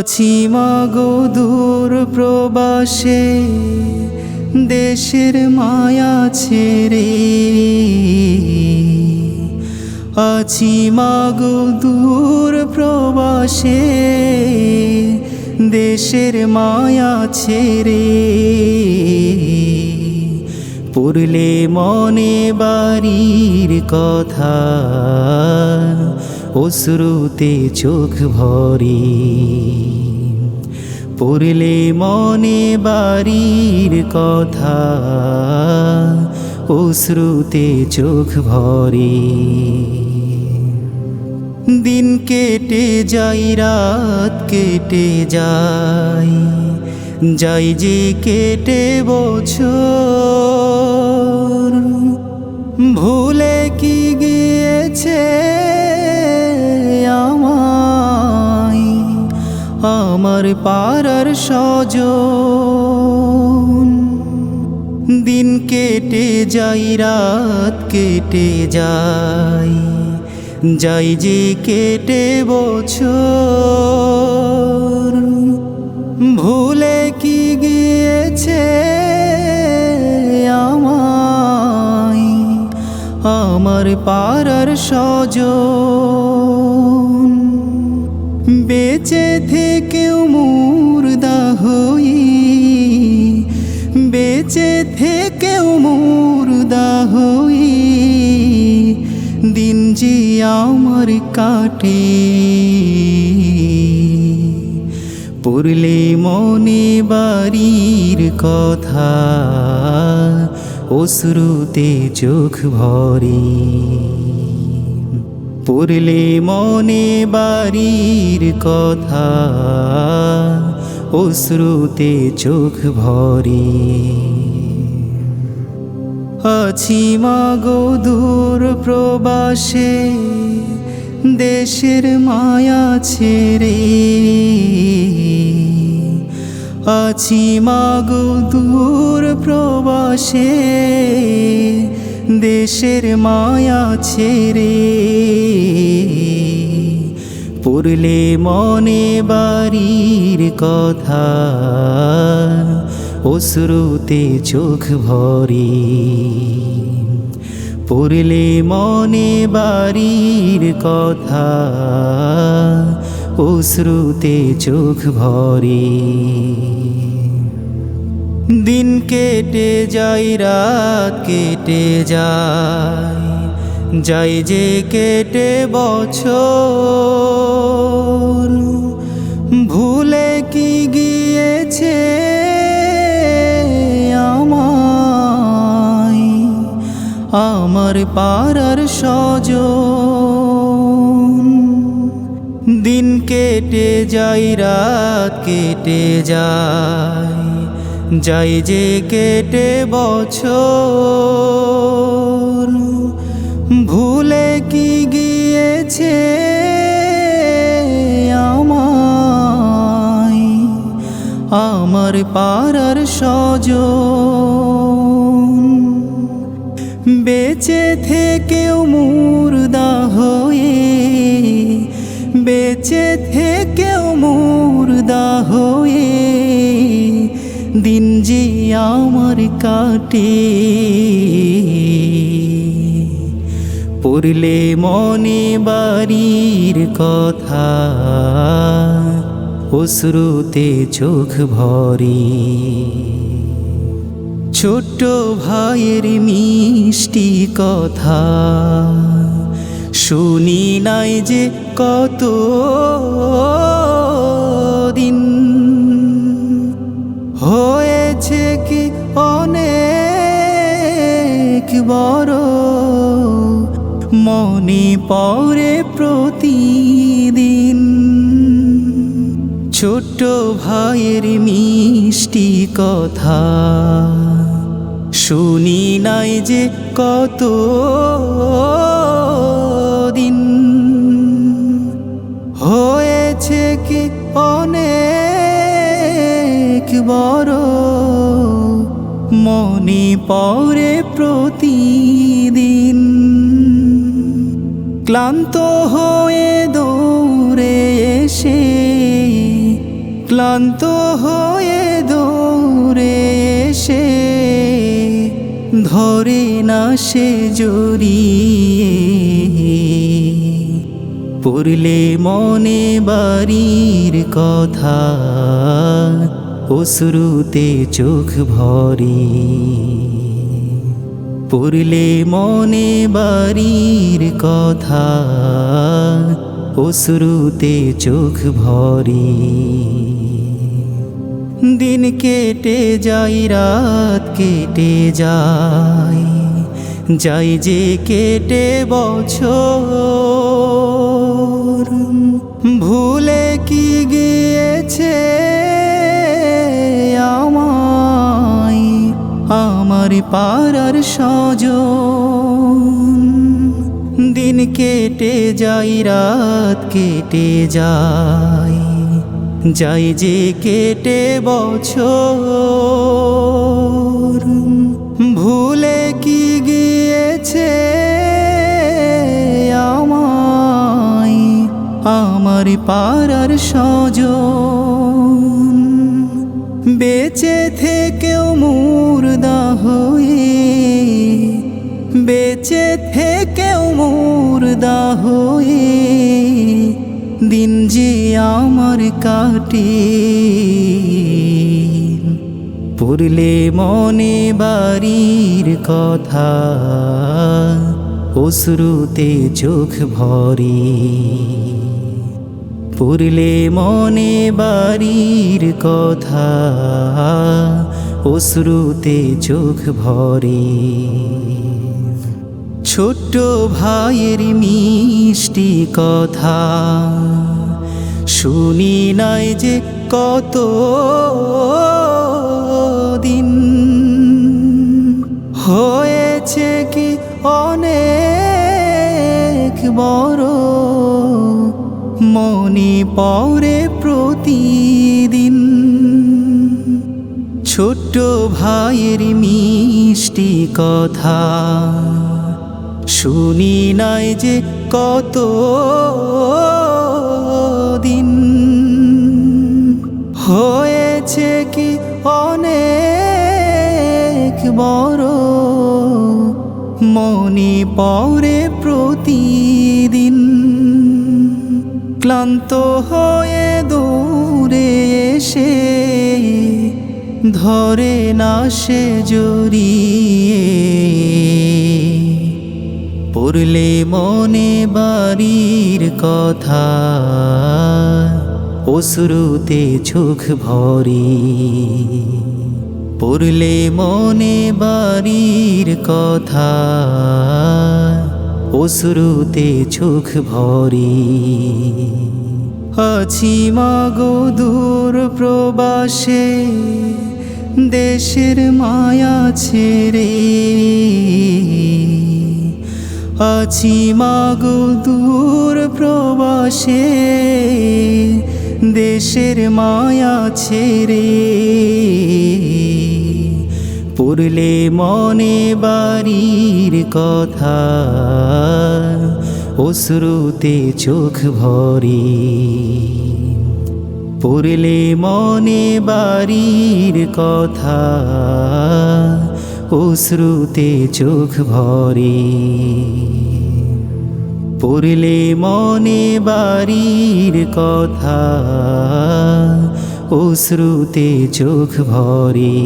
আছি মাগো দূর প্রবাসে, দেশের মায়া ছেড়ে আছি মাগো দূর প্রবাসে, দেশের মায়া ছেড়ে পড়লে মনে বাড়ির কথা। অশ্রুতে চোখ ভরে। পড়লে মনে বাড়ির কথা, অশ্রুতে চোখ ভরে। দিন কেটে যাই রাত কেটে যাই যাই যে কেটে বছর পাড়ার সজন। দিন কেটে যাই রাত কেটে যাই যাই যে কেটে বছর। ভুলে কি গিয়েছে আমায়? আমার পাড়ার সজন। বেঁচে থেকেও মুর্দা হই বেঁচে থেকেও মুর্দা হই দিন যে আমার কাটে, পড়লে মনে বাড়ির কথা, অশ্রুতে চোখ ভরে। পড়লে মনে বাড়ির কথা, অশ্রুতে চোখ ভরে। আছি মাগো দূর প্রবাসে, দেশের মায়া ছেড়ে। আছি মাগো দূর প্রবাসে দেশের মায়া ছেড়ে পড়লে মনে বাড়ির কথা, অশ্রুতে চোখ ভরে পড়লে মনে বাড়ির কথা, অশ্রুতে চোখ ভরে দিন কেটে যাই রাত কেটে যায়। যাই যে কেটে বছর, ভুলে কি গিয়েছে আমায়? আমার পাড়ার সজন দিন কেটে যাই রাত কেটে যায়। যাই যে কেটে বছর, ভুলে কি গিয়েছে আমায়? আমার পাড়ার সজন বেঁচে থেকেও মুর্দা হয়ে, বেঁচে থেকেও মুর্দা হয়ে দিন যে আমার কাটে। পড়লে মনে বাড়ির কথা, অশ্রুতে চোখ ভরে। ছোট্ট ভাইয়ের মিষ্টি কথা, শুনি নাই যে কত দিন। হয়েছে কি অনেক বড় মনে পড়ে প্রতিদিন। ছোট্ট ভাইয়ের মিষ্টি কথা শুনি নাই যে কত দিন। হয়েছে কি অনেক বড় পড়ে প্রতিদিন। ক্লান্ত হয়ে দৌড়ে এসে, ক্লান্ত হয়ে দৌড়ে এসে, ধরে না সে জড়িয়ে। পড়লে মনে বাড়ির কথা, অশ্রুতে চোখ ভরে। পড়লে মনে বাড়ির কথা, অশ্রুতে চোখ ভরি। দিন কেটে যাই রাত কেটে যাই যাই যে কেটে বছর পাড়ার সজন। দিন কেটে যাই রাত কেটে যায়। যাই যে কেটে বছর, ভুলে কি গিয়েছে আমায়? আমার পাড়ার সজন। বেঁচে থেকেও মুর্দা হয়ে বেঁচে থেকেও মুর্দা হয়ে দিন যে আমার কাটে। পড়লে মনে বাড়ির কথা, অশ্রুতে চোখ ভরে। পড়লে মনে বাড়ির কথা, অশ্রুতে চোখ ভরে। ছোট্ট ভাইয়ের মিষ্টি কথা শুনি নাই যে কত দিন। হয়েছে কি অনেক বড় মনে পড়ে প্রতিদিন? ছোট্ট ভাইয়ের মিষ্টি কথা শুনি নাই যে কত দিন। হয়েছে কি অনেক বড় মনে পড়ে প্রতিদিন। ক্লান্ত হয়ে দৌড়ে এসে ধরে না সে জড়িয়ে। পড়লে মনে বাড়ির কথা। অশ্রুতে চোখ ভরি। পড়লে মনে বাড়ির কথা। অশ্রুতে চোখ ভরি। আছি মাগো দূর প্রবাসে, দেশের মায়া ছেড়ে। আছি মাগো দূর প্রবাসে, দেশের মায়া ছেড়ে। পড়লে মনে বাড়ির কথা, অশ্রুতে চোখ ভরে। পড়লে মনে বাড়ির কথা অশ্রুতে চোখ ভরে। পড়লে মনে বাড়ির কথা অশ্রুতে চোখ ভরে।